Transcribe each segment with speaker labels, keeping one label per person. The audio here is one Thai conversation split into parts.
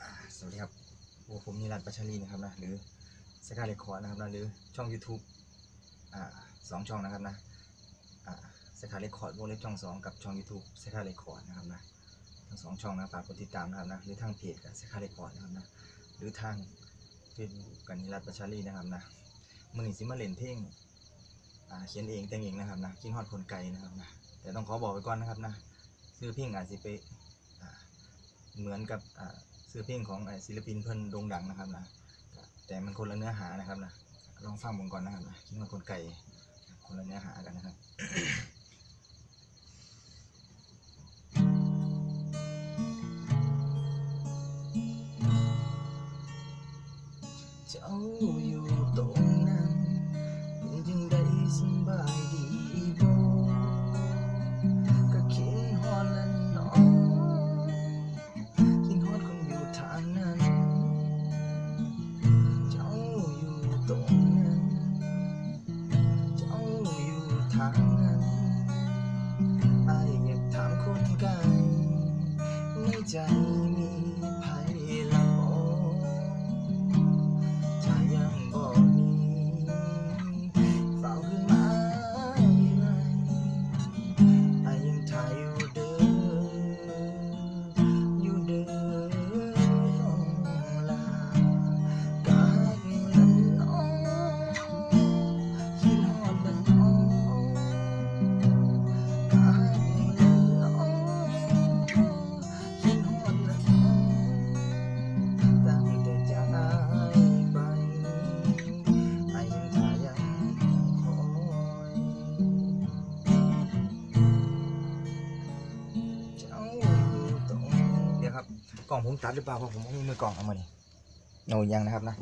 Speaker 1: กัสดีครับผมนิรันดร์ปัชรีนะครับนะหรือสกายเรคคอร์ดนะครับนะหรือช่อง YouTube อ่าสองช่องนะครับนะอ่าสกายเรคคอร์ดวงเล็บช่องสองกับช่อง YouTube สกายเรคคอร์ดนะครับนะทั้งสองช่องนะฝากกดติดตามนะครับนะหรือทางเพจกับสกายเรคคอร์ดนะครับนะหรือทางเฟซบุ๊กกันนิรันดร์ปัชรีนะครับนะมือนี้สิมาเลนเพลงอ่าเขียนเองแต่งเองนะครับนะกินฮอดคนไกลนะครับนะแต่ต้องขอบอกไว้ก่อนนะครับนะซื้อเพลงอาจจะไปเหมือนกับ อ่าซื้อเพลงของอ่าศิลปินเพิ่นโด่งดังนะครับนะแต่มันคนละเนื้อหานะครับนะลองฟังผมก่อนนะครับนะคิดว่าคนไก่คนละเนื้อหากันนะครับเจ้าอยู่ตรงนั้นเป็นจังได้สบายดีบ่างนั้นอายอยากถามคนไกลในใจ กล่องผมตัดหรือเปล่าเพราะผมไม่มีมือกล่องเอามานี่โนยังนะครับนะ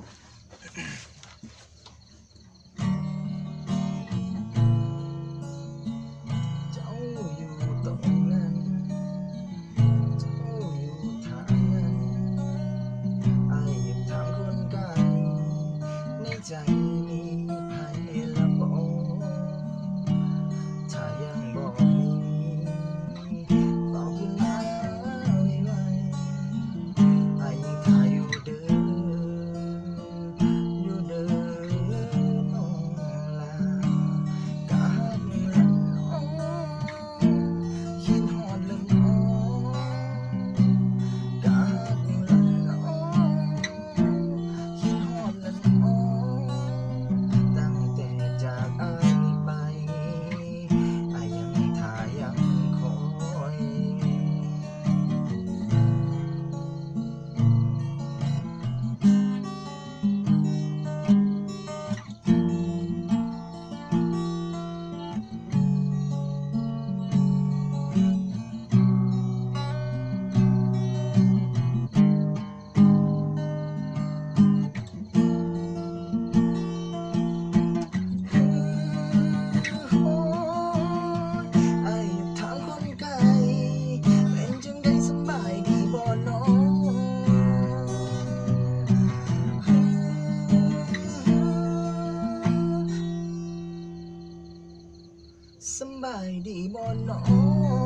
Speaker 1: สบายดีบ่น้อ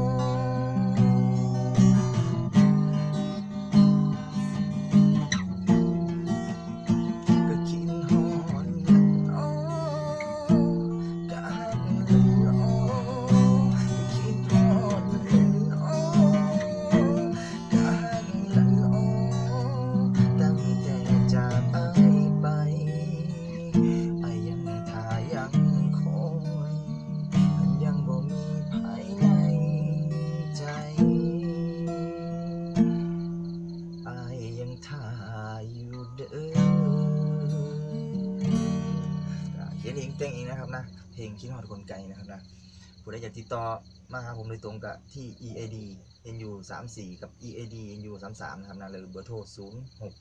Speaker 1: เด้อเขียนเองแต่งเองนะครับนะเพลงคิดฮอดคนไกลนะครับนะผู้ใดอยากติดต่อมาหาผมโดยตรงกับที่ EAD NU 3 4กับ EAD NU 3 3นะครับนะหรือเบอร์โทร 0 6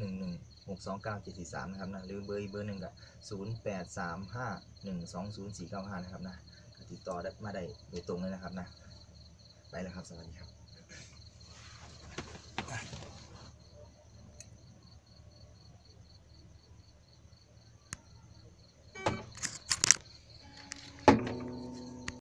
Speaker 1: 1 1 6 2 9 7 4 3นะครับนะหรือเบอร์อีกเบอร์หนึ่งกับ0 8 3 5 1 2 0 4 9 5นะครับนะติดต่อได้มาได้โดยตรงเลยนะครับนะไปแล้วครับ สวัสดีครับ